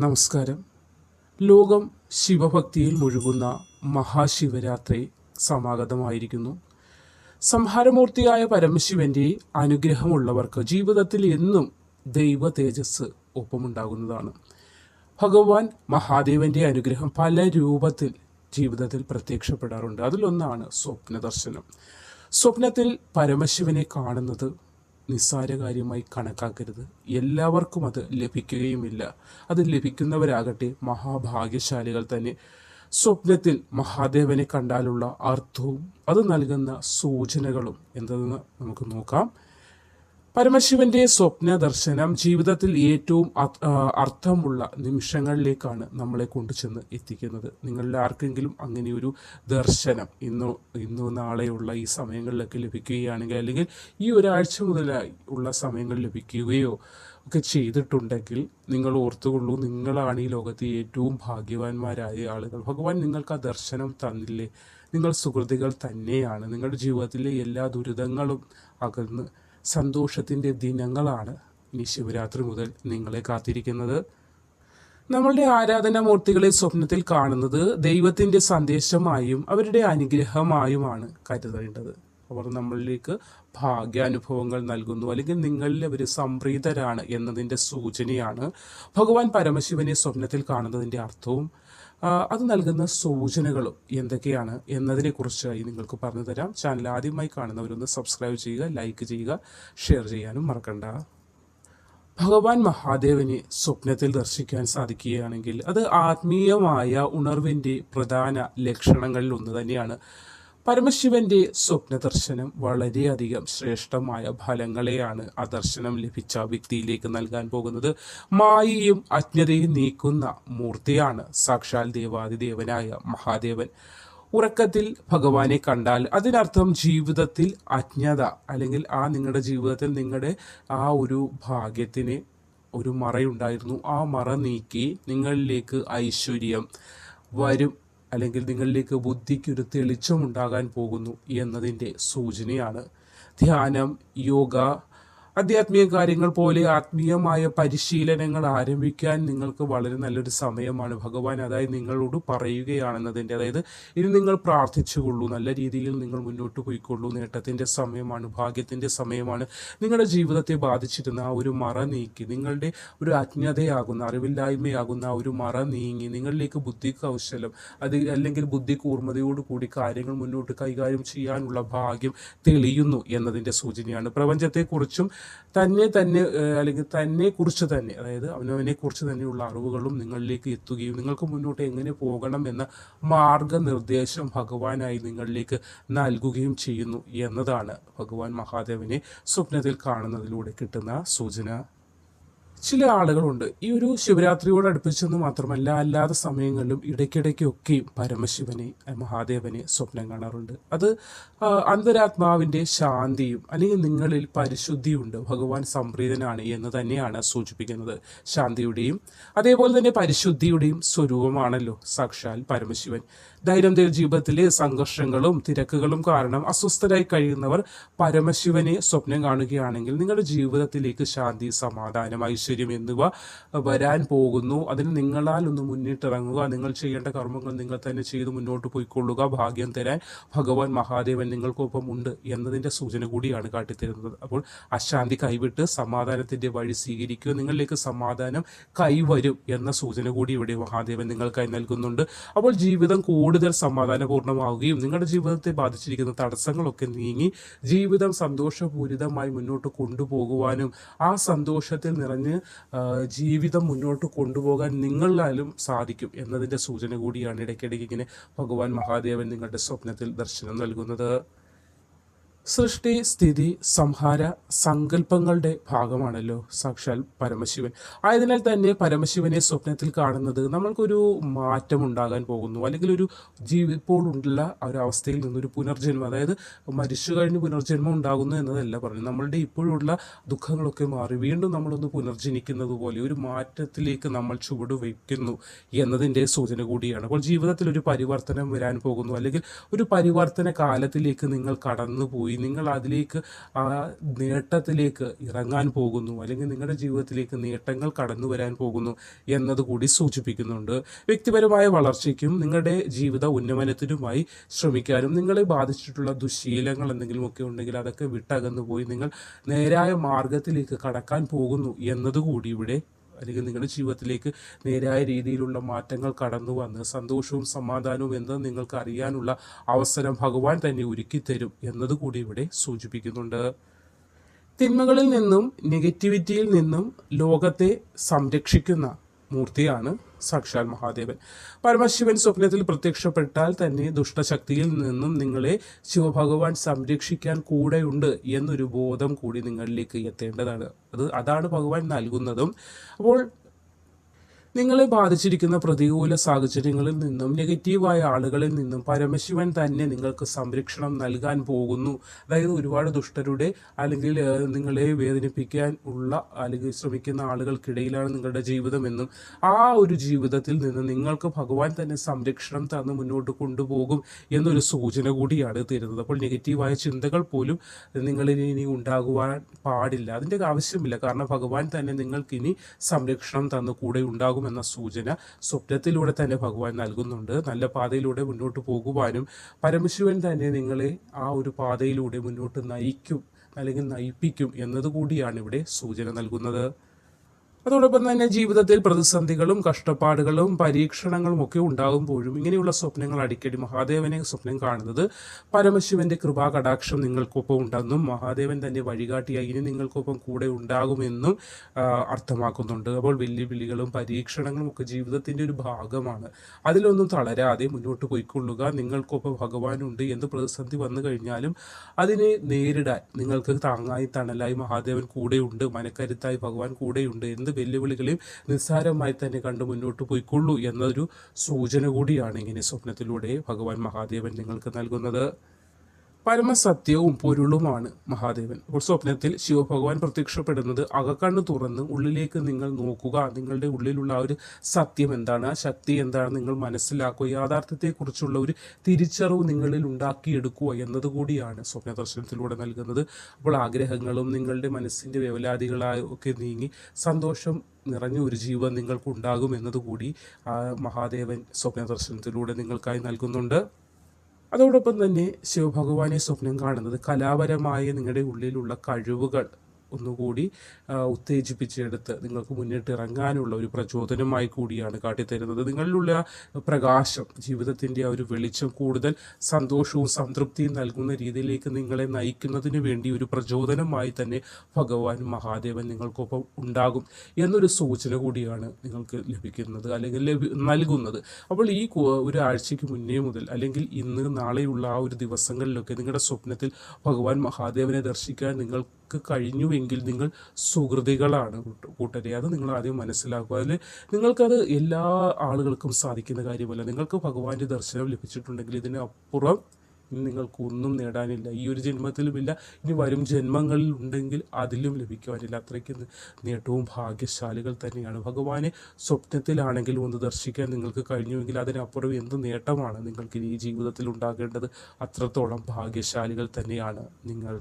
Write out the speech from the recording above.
നമസ്കാരം. ലോകം ശിവഭക്തിയിൽ മുഴുകുന്ന മഹാശിവരാത്രി സമാഗതമായിരിക്കുന്നു. സംഹാരമൂർത്തിയായ പരമശിവന്റെ അനുഗ്രഹമുള്ളവർക്ക് ജീവിതത്തിൽ എന്നും ദൈവ തേജസ് ഒപ്പമുണ്ടാകുന്നതാണ്. ഭഗവാൻ മഹാദേവന്റെ അനുഗ്രഹം പല രൂപത്തിൽ ജീവിതത്തിൽ പ്രത്യക്ഷപ്പെടാറുണ്ട്. അതിലൊന്നാണ് സ്വപ്ന ദർശനം സ്വപ്നത്തിൽ പരമശിവനെ കാണുന്നത് നിസ്സാര കാര്യമായി കണക്കാക്കരുത്. എല്ലാവർക്കും അത് ലഭിക്കുകയുമില്ല. അത് ലഭിക്കുന്നവരാകട്ടെ മഹാഭാഗ്യശാലികൾ തന്നെ. സ്വപ്നത്തിൽ മഹാദേവനെ കണ്ടാലുള്ള അർത്ഥവും അത് നൽകുന്ന സൂചനകളും എന്തെന്ന് നമുക്ക് നോക്കാം. പരമശിവന്റെ സ്വപ്ന ദർശനം ജീവിതത്തിൽ ഏറ്റവും അർത്ഥമുള്ള നിമിഷങ്ങളിലേക്കാണ് നമ്മളെ കൊണ്ടുചെന്ന് എത്തിക്കുന്നത്. നിങ്ങളുടെ ആർക്കെങ്കിലും അങ്ങനെ ഒരു ദർശനം ഇന്നോ ഇന്നോ നാളെയുള്ള ഈ സമയങ്ങളിലൊക്കെ ലഭിക്കുകയാണെങ്കിൽ അല്ലെങ്കിൽ ഈ ഒരാഴ്ച മുതലായി ഉള്ള സമയങ്ങൾ ലഭിക്കുകയോ ഒക്കെ ചെയ്തിട്ടുണ്ടെങ്കിൽ നിങ്ങൾ ഓർത്തുകൊള്ളൂ നിങ്ങളാണ് ഈ ലോകത്തെ ഏറ്റവും ഭാഗ്യവാന്മാരായ ആളുകൾ. ഭഗവാൻ നിങ്ങൾക്ക് ആ ദർശനം തന്നില്ലേ? നിങ്ങൾ സുഹൃത്തുക്കൾ തന്നെയാണ്. നിങ്ങളുടെ ജീവിതത്തിലെ എല്ലാ ദുരിതങ്ങളും അകന്ന് സന്തോഷത്തിന്റെ ദിനങ്ങളാണ് ഇനി ശിവരാത്രി മുതൽ നിങ്ങളെ കാത്തിരിക്കുന്നത്. നമ്മളുടെ ആരാധനാമൂർത്തികളെ സ്വപ്നത്തിൽ കാണുന്നത് ദൈവത്തിന്റെ സന്ദേശമായും അവരുടെ അനുഗ്രഹമായുമാണ് കരുതേണ്ടത്. അവർ നമ്മളിലേക്ക് ഭാഗ്യാനുഭവങ്ങൾ നൽകുന്നു. അല്ലെങ്കിൽ നിങ്ങളിൽ അവർ സംപ്രീതരാണ് എന്നതിന്റെ സൂചനയാണ് ഭഗവാൻ പരമശിവനെ സ്വപ്നത്തിൽ കാണുന്നതിന്റെ അർത്ഥവും അത് നൽകുന്ന സൂചനകളും എന്തൊക്കെയാണ് എന്നതിനെ കുറിച്ചായി നിങ്ങൾക്ക് പറഞ്ഞു തരാം. ചാനൽ ആദ്യമായി കാണുന്നവരൊന്ന് സബ്സ്ക്രൈബ് ചെയ്യുക ലൈക്ക് ചെയ്യുക ഷെയർ ചെയ്യാനും മറക്കണ്ട. ഭഗവാൻ മഹാദേവനെ സ്വപ്നത്തിൽ ദർശിക്കാൻ സാധിക്കുകയാണെങ്കിൽ അത് ആത്മീയമായ ഉണർവിന്റെ പ്രധാന ലക്ഷണങ്ങളിൽ ഒന്ന് തന്നെയാണ്. പരമശിവന്റെ സ്വപ്ന ദർശനം വളരെയധികം ശ്രേഷ്ഠമായ ഫലങ്ങളെയാണ് ആ ദർശനം ലഭിച്ച വ്യക്തിയിലേക്ക് നൽകാൻ പോകുന്നത്. മായയും അജ്ഞതയും നീക്കുന്ന മൂർത്തിയാണ് സാക്ഷാൽ ദേവാദിദേവനായ മഹാദേവൻ. ഉറക്കത്തിൽ ഭഗവാനെ കണ്ടാൽ അതിനർത്ഥം ജീവിതത്തിൽ അജ്ഞത അല്ലെങ്കിൽ ആ നിങ്ങളുടെ ജീവിതത്തിൽ നിങ്ങളുടെ ആ ഒരു ഭാഗ്യത്തിന് ഒരു മറയുണ്ടായിരുന്നു. ആ മറ നീക്കി നിങ്ങളിലേക്ക് ഐശ്വര്യം വരും. അല്ലെങ്കിൽ നിങ്ങളിലേക്ക് ബുദ്ധിക്കൊരു തെളിച്ചമുണ്ടാകാൻ പോകുന്നു എന്നതിന്റെ സൂചനയാണ്. ധ്യാനം യോഗ ആധ്യാത്മിക കാര്യങ്ങൾ പോലെ ആത്മീയമായ പരിശീലനങ്ങൾ ആരംഭിക്കാൻ നിങ്ങൾക്ക് വളരെ നല്ലൊരു സമയമാണ്. ഭഗവാൻ അതായത് നിങ്ങളോട് പറയുകയാണെന്നതിന്റെ അതായത് ഇനി നിങ്ങൾ പ്രാർത്ഥിച്ചുകൊള്ളൂ നല്ല രീതിയിൽ നിങ്ങൾ മുന്നോട്ട് പോയിക്കൊള്ളൂ. നേട്ടത്തിന്റെ സമയമാണ് ഭാഗ്യത്തിന്റെ സമയമാണ്. നിങ്ങളുടെ ജീവിതത്തെ ബാധിച്ചിരുന്ന ആ ഒരു മറ നീക്കി നിങ്ങളുടെ ഒരു അജ്ഞതയാകുന്ന അറിവില്ലായ്മയാകുന്ന ആ ഒരു മറ നീങ്ങി നിങ്ങളിലേക്ക് ബുദ്ധി കൗശലം അത് അല്ലെങ്കിൽ ബുദ്ധി കൂർമ്മതയോട് കൂടി കാര്യങ്ങൾ മുന്നോട്ട് കൈകാര്യം ചെയ്യാനുള്ള ഭാഗ്യം തെളിയുന്നു എന്നതിന്റെ സൂചനയാണ്. പ്രപഞ്ചത്തെക്കുറിച്ചും തന്നെ തന്നെ അല്ലെങ്കിൽ തന്നെ കുറിച്ച് തന്നെ അതായത് അവനവനെ കുറിച്ച് തന്നെയുള്ള അറിവുകളും നിങ്ങളിലേക്ക് എത്തുകയും നിങ്ങൾക്ക് മുന്നോട്ട് എങ്ങനെ പോകണം എന്ന മാർഗനിർദ്ദേശം ഭഗവാനായി നിങ്ങളിലേക്ക് നൽകുകയും ചെയ്യുന്നു എന്നതാണ് ഭഗവാൻ മഹാദേവനെ സ്വപ്നത്തിൽ കാണുന്നതിലൂടെ കിട്ടുന്ന സൂചന. ചില ആളുകളുണ്ട്. ഈ ഒരു ശിവരാത്രിയോട് അടുപ്പിച്ചെന്ന് മാത്രമല്ല അല്ലാത്ത സമയങ്ങളിലും ഇടയ്ക്കിടയ്ക്കൊക്കെയും പരമശിവനെ മഹാദേവനെ സ്വപ്നം കാണാറുണ്ട്. അത് അന്തരാത്മാവിന്റെ ശാന്തിയും അല്ലെങ്കിൽ നിങ്ങളിൽ പരിശുദ്ധിയുണ്ട് ഭഗവാൻ സംപ്രീതനാണ് എന്ന് തന്നെയാണ് സൂചിപ്പിക്കുന്നത്. ശാന്തിയുടെയും അതേപോലെ തന്നെ പരിശുദ്ധിയുടെയും സ്വരൂപമാണല്ലോ സാക്ഷാൽ പരമശിവൻ. ദൈനംദിന ജീവിതത്തിലെ സംഘർഷങ്ങളും തിരക്കുകളും കാരണം അസ്വസ്ഥരായി കഴിയുന്നവർ പരമശിവനെ സ്വപ്നം കാണുകയാണെങ്കിൽ നിങ്ങളുടെ ജീവിതത്തിലേക്ക് ശാന്തി സമാധാനം ഐശ്വര്യം എന്നിവ വരാൻ പോകുന്നു. അതിന് നിങ്ങളാൽ ഒന്ന് മുന്നിട്ടിറങ്ങുക. നിങ്ങൾ ചെയ്യേണ്ട കർമ്മങ്ങൾ നിങ്ങൾ തന്നെ ചെയ്ത് മുന്നോട്ട് പോയിക്കൊള്ളുക. ഭാഗ്യം തരാൻ ഭഗവാൻ മഹാദേവൻ നിങ്ങൾക്കൊപ്പം ഉണ്ട് എന്നതിന്റെ സൂചന കൂടിയാണ് കാട്ടിത്തരുന്നത്. അപ്പോൾ അശാന്തി കൈവിട്ട് സമാധാനത്തിന്റെ വഴി സ്വീകരിക്കുക. നിങ്ങളിലേക്ക് സമാധാനം കൈവരും എന്ന സൂചന കൂടി ഇവിടെ മഹാദേവൻ നിങ്ങൾക്കായി നൽകുന്നുണ്ട്. അപ്പോൾ ജീവിതം കൂടുതൽ സമാധാനപൂർണമാവുകയും നിങ്ങളുടെ ജീവിതത്തെ ബാധിച്ചിരിക്കുന്ന തടസ്സങ്ങളൊക്കെ നീങ്ങി ജീവിതം സന്തോഷപൂരിതമായി മുന്നോട്ട് കൊണ്ടുപോകുവാനും ആ സന്തോഷത്തിൽ നിറഞ്ഞ് ജീവിതം മുന്നോട്ട് കൊണ്ടുപോകാൻ നിങ്ങളിലാലും സാധിക്കും എന്നതിന്റെ സൂചന കൂടിയാണ് ഇടയ്ക്കിടയ്ക്ക് ഇങ്ങനെ ഭഗവാൻ മഹാദേവൻ നിങ്ങളുടെ സ്വപ്നത്തിൽ ദർശനം നൽകുന്നത്. സൃഷ്ടി സ്ഥിതി സംഹാര സങ്കല്പങ്ങളുടെ ഭാഗമാണല്ലോ സാക്ഷാൽ പരമശിവൻ. ആയതിനാൽ തന്നെ പരമശിവനെ സ്വപ്നത്തിൽ കാണുന്നത് നമ്മൾക്കൊരു മാറ്റം ഉണ്ടാകാൻ പോകുന്നു. അല്ലെങ്കിൽ ഒരു ആ ഒരു അവസ്ഥയിൽ നിന്നൊരു പുനർജന്മം അതായത് മരിച്ചു കഴിഞ്ഞ് പുനർജന്മം ഉണ്ടാകുന്നു എന്നതല്ല പറഞ്ഞു നമ്മളുടെ ഇപ്പോഴുള്ള ദുഃഖങ്ങളൊക്കെ മാറി വീണ്ടും നമ്മളൊന്ന് പുനർജനിക്കുന്നത് പോലെ ഒരു മാറ്റത്തിലേക്ക് നമ്മൾ ചുവട് വയ്ക്കുന്നു എന്നതിന്റെ സൂചന കൂടിയാണ്. അപ്പോൾ ജീവിതത്തിൽ ഒരു പരിവർത്തനം വരാൻ പോകുന്നു. അല്ലെങ്കിൽ ഒരു പരിവർത്തന കാലത്തിലേക്ക് നിങ്ങൾ കടന്നുപോയി പോയി നിങ്ങൾ അതിലേക്ക് ആ നേട്ടത്തിലേക്ക് ഇറങ്ങാൻ പോകുന്നു അല്ലെങ്കിൽ നിങ്ങളുടെ ജീവിതത്തിലേക്ക് നേട്ടങ്ങൾ കടന്നു വരാൻ പോകുന്നു എന്നത് കൂടി സൂചിപ്പിക്കുന്നുണ്ട്. വ്യക്തിപരമായ വളർച്ചയ്ക്കും നിങ്ങളുടെ ജീവിത ഉന്നമനത്തിനുമായി ശ്രമിക്കാനും നിങ്ങളെ ബാധിച്ചിട്ടുള്ള ദുശീലങ്ങൾ എന്തെങ്കിലും ഒക്കെ ഉണ്ടെങ്കിൽ അതൊക്കെ വിട്ടകന്നു പോയി നിങ്ങൾ നേരായ മാർഗത്തിലേക്ക് കടക്കാൻ പോകുന്നു എന്നതുകൂടി ഇവിടെ അല്ലെങ്കിൽ നിങ്ങളുടെ ജീവിതത്തിലേക്ക് നേരായ രീതിയിലുള്ള മാറ്റങ്ങൾ കടന്നു വന്ന് സന്തോഷവും സമാധാനവും എന്ന് നിങ്ങൾക്ക് അറിയാനുള്ള അവസരം ഭഗവാൻ തന്നെ ഒരുക്കി തരും എന്നതുകൂടി ഇവിടെ സൂചിപ്പിക്കുന്നുണ്ട്. തിന്മകളിൽ നിന്നും നെഗറ്റിവിറ്റിയിൽ നിന്നും ലോകത്തെ സംരക്ഷിക്കുന്ന മൂർത്തിയാണ് സാക്ഷാൽ മഹാദേവൻ. പരമശിവൻ സ്വപ്നത്തിൽ പ്രത്യക്ഷപ്പെട്ടാൽ തന്നെ ദുഷ്ടശക്തിയിൽ നിന്നും നിങ്ങളെ ശിവഭഗവാൻ സംരക്ഷിക്കാൻ കൂടെയുണ്ട് എന്നൊരു ബോധം കൂടി നിങ്ങളിലേക്ക് എത്തേണ്ടതാണ്. അത് അതാണ് ഭഗവാൻ നൽകുന്നതും. അപ്പോൾ നിങ്ങളെ ബാധിച്ചിരിക്കുന്ന പ്രതികൂല സാഹചര്യങ്ങളിൽ നിന്നും നെഗറ്റീവായ ആളുകളിൽ നിന്നും പരമശിവൻ തന്നെ നിങ്ങൾക്ക് സംരക്ഷണം നൽകാൻ പോകുന്നു. അതായത് ഒരുപാട് ദുഷ്ടരുടെ അല്ലെങ്കിൽ നിങ്ങളെ വേദനിപ്പിക്കാൻ ഉള്ള അല്ലെങ്കിൽ ശ്രമിക്കുന്ന ആളുകൾക്കിടയിലാണ് നിങ്ങളുടെ ജീവിതമെന്നും ആ ഒരു ജീവിതത്തിൽ നിന്ന് നിങ്ങൾക്ക് ഭഗവാൻ തന്നെ സംരക്ഷണം തന്ന് മുന്നോട്ട് കൊണ്ടുപോകും എന്നൊരു സൂചന കൂടിയാണ് തരുന്നത്. അപ്പോൾ നെഗറ്റീവായ ചിന്തകൾ പോലും നിങ്ങളിൽ ഇനി ഉണ്ടാകുവാൻ പാടില്ല. അതിന്റെ ആവശ്യമില്ല. കാരണം ഭഗവാൻ തന്നെ നിങ്ങൾക്കിനി സംരക്ഷണം തന്ന് കൂടെ ഉണ്ടാകുമെന്ന സൂചന സ്വപ്നത്തിലൂടെ തന്നെ ഭഗവാൻ നൽകുന്നുണ്ട്. നല്ല പാതയിലൂടെ മുന്നോട്ട് പോകുവാനും പരമശിവൻ തന്നെ നിങ്ങളെ ആ ഒരു പാതയിലൂടെ മുന്നോട്ട് നയിക്കും അല്ലെങ്കിൽ നയിപ്പിക്കും എന്നതുകൂടിയാണ് ഇവിടെ സൂചന നൽകുന്നത്. അതോടൊപ്പം തന്നെ ജീവിതത്തിൽ പ്രതിസന്ധികളും കഷ്ടപ്പാടുകളും പരീക്ഷണങ്ങളും ഒക്കെ ഉണ്ടാകുമ്പോഴും ഇങ്ങനെയുള്ള സ്വപ്നങ്ങൾ അടിക്കടി മഹാദേവനെ സ്വപ്നം കാണുന്നത് പരമശിവന്റെ കൃപാ കടാക്ഷം നിങ്ങൾക്കൊപ്പം ഉണ്ടെന്നും മഹാദേവൻ തന്നെ വഴികാട്ടിയായി ഇനി നിങ്ങൾക്കൊപ്പം കൂടെ ഉണ്ടാകുമെന്നും അർത്ഥമാക്കുന്നുണ്ട്. അപ്പോൾ വെല്ലുവിളികളും പരീക്ഷണങ്ങളും ഒക്കെ ജീവിതത്തിന്റെ ഒരു ഭാഗമാണ്. അതിലൊന്നും തളരാതെ മുന്നോട്ട് പോയിക്കൊള്ളുക. നിങ്ങൾക്കൊപ്പം ഭഗവാനുണ്ട് എന്ത് പ്രതിസന്ധി വന്നു കഴിഞ്ഞാലും അതിനെ നേരിടാൻ നിങ്ങൾക്ക് താങ്ങായി തണലായി മഹാദേവൻ കൂടെയുണ്ട് മനക്കരുത്തായി ഭഗവാൻ കൂടെയുണ്ട് എന്ത് വെല്ലുവിളികളെയും നിസ്സാരമായി തന്നെ കണ്ട് മുന്നോട്ട് പോയിക്കൊള്ളൂ എന്നൊരു സൂചന കൂടിയാണ് ഇങ്ങനെ സ്വപ്നത്തിലൂടെ ഭഗവാൻ മഹാദേവൻ നിങ്ങൾക്ക് നൽകുന്നത്. പരമസത്യവും പൊരുളുമാണ് മഹാദേവൻ. അപ്പോൾ സ്വപ്നത്തിൽ ശിവഭഗവാൻ പ്രത്യക്ഷപ്പെടുന്നത് അകക്കണ്ണ് തുറന്ന് ഉള്ളിലേക്ക് നിങ്ങൾ നോക്കുക. നിങ്ങളുടെ ഉള്ളിലുള്ള ആ ഒരു സത്യം എന്താണ്? ആ ശക്തി എന്താണ് നിങ്ങൾ മനസ്സിലാക്കുക? യാഥാർത്ഥ്യത്തെക്കുറിച്ചുള്ള ഒരു തിരിച്ചറിവ് നിങ്ങളിൽ ഉണ്ടാക്കിയെടുക്കുക എന്നതുകൂടിയാണ് സ്വപ്ന ദർശനത്തിലൂടെ നൽകുന്നത്. അപ്പോൾ ആഗ്രഹങ്ങളും നിങ്ങളുടെ മനസ്സിന്റെ വ്യവലാതികളായി ഒക്കെ നീങ്ങി സന്തോഷം നിറഞ്ഞ ഒരു ജീവൻ നിങ്ങൾക്കുണ്ടാകും എന്നതുകൂടി മഹാദേവൻ സ്വപ്ന ദർശനത്തിലൂടെ നിങ്ങൾക്കായി നൽകുന്നുണ്ട്. അതോടൊപ്പം തന്നെ ശിവഭഗവാനെ സ്വപ്നം കാണുന്നത് കലാപരമായ നിങ്ങളുടെ ഉള്ളിലുള്ള കഴിവുകൾ. ഒന്നുകൂടി ഉത്തേജിപ്പിച്ചെടുത്ത് നിങ്ങൾക്ക് മുന്നിട്ട് ഇറങ്ങാനുള്ള ഒരു പ്രചോദനമായി കൂടിയാണ് കാട്ടിത്തരുന്നത്. നിങ്ങളിലുള്ള പ്രകാശം ജീവിതത്തിന്റെ ആ ഒരു വെളിച്ചം കൂടുതൽ സന്തോഷവും സംതൃപ്തിയും നൽകുന്ന രീതിയിലേക്ക് നിങ്ങളെ നയിക്കുന്നതിന് വേണ്ടി ഒരു പ്രചോദനമായി തന്നെ ഭഗവാൻ മഹാദേവൻ നിങ്ങൾക്കൊപ്പം ഉണ്ടാകും എന്നൊരു സൂചന കൂടിയാണ് നിങ്ങൾക്ക് ലഭിക്കുന്നത് അല്ലെങ്കിൽ നൽകുന്നത്. അപ്പോൾ ഈ ഒരു ആഴ്ചയ്ക്ക് മുന്നേ മുതൽ അല്ലെങ്കിൽ ഇന്ന് നാളെയുള്ള ആ ഒരു ദിവസങ്ങളിലൊക്കെ നിങ്ങളുടെ സ്വപ്നത്തിൽ ഭഗവാൻ മഹാദേവനെ ദർശിക്കാൻ നിങ്ങൾക്ക് കഴിഞ്ഞുവെങ്കിൽ നിങ്ങൾ സുഹൃതികളാണ് കൂട്ട- കൂട്ടരെ. അത് നിങ്ങൾ ആദ്യം മനസ്സിലാക്കുക. അതിൽ നിങ്ങൾക്കത് എല്ലാ ആളുകൾക്കും സാധിക്കുന്ന കാര്യമല്ല. നിങ്ങൾക്ക് ഭഗവാന്റെ ദർശനം ലഭിച്ചിട്ടുണ്ടെങ്കിൽ ഇതിനപ്പുറം നിങ്ങൾക്കൊന്നും നേടാനില്ല. ഈ ഒരു ജന്മത്തിലുമില്ല. ഇനി വരും ജന്മങ്ങളിൽ ഉണ്ടെങ്കിൽ അതിലും ലഭിക്കുവാനില്ല. അത്രയ്ക്ക് നേട്ടവും ഭാഗ്യശാലികൾ തന്നെയാണ്. ഭഗവാനെ സ്വപ്നത്തിലാണെങ്കിലും ഒന്ന് ദർശിക്കാൻ നിങ്ങൾക്ക് കഴിഞ്ഞുവെങ്കിൽ അതിനപ്പുറം എന്ത് നേട്ടമാണ് നിങ്ങൾക്ക് ഈ ജീവിതത്തിൽ ഉണ്ടാകേണ്ടത് അത്രത്തോളം ഭാഗ്യശാലികൾ തന്നെയാണ് നിങ്ങൾ.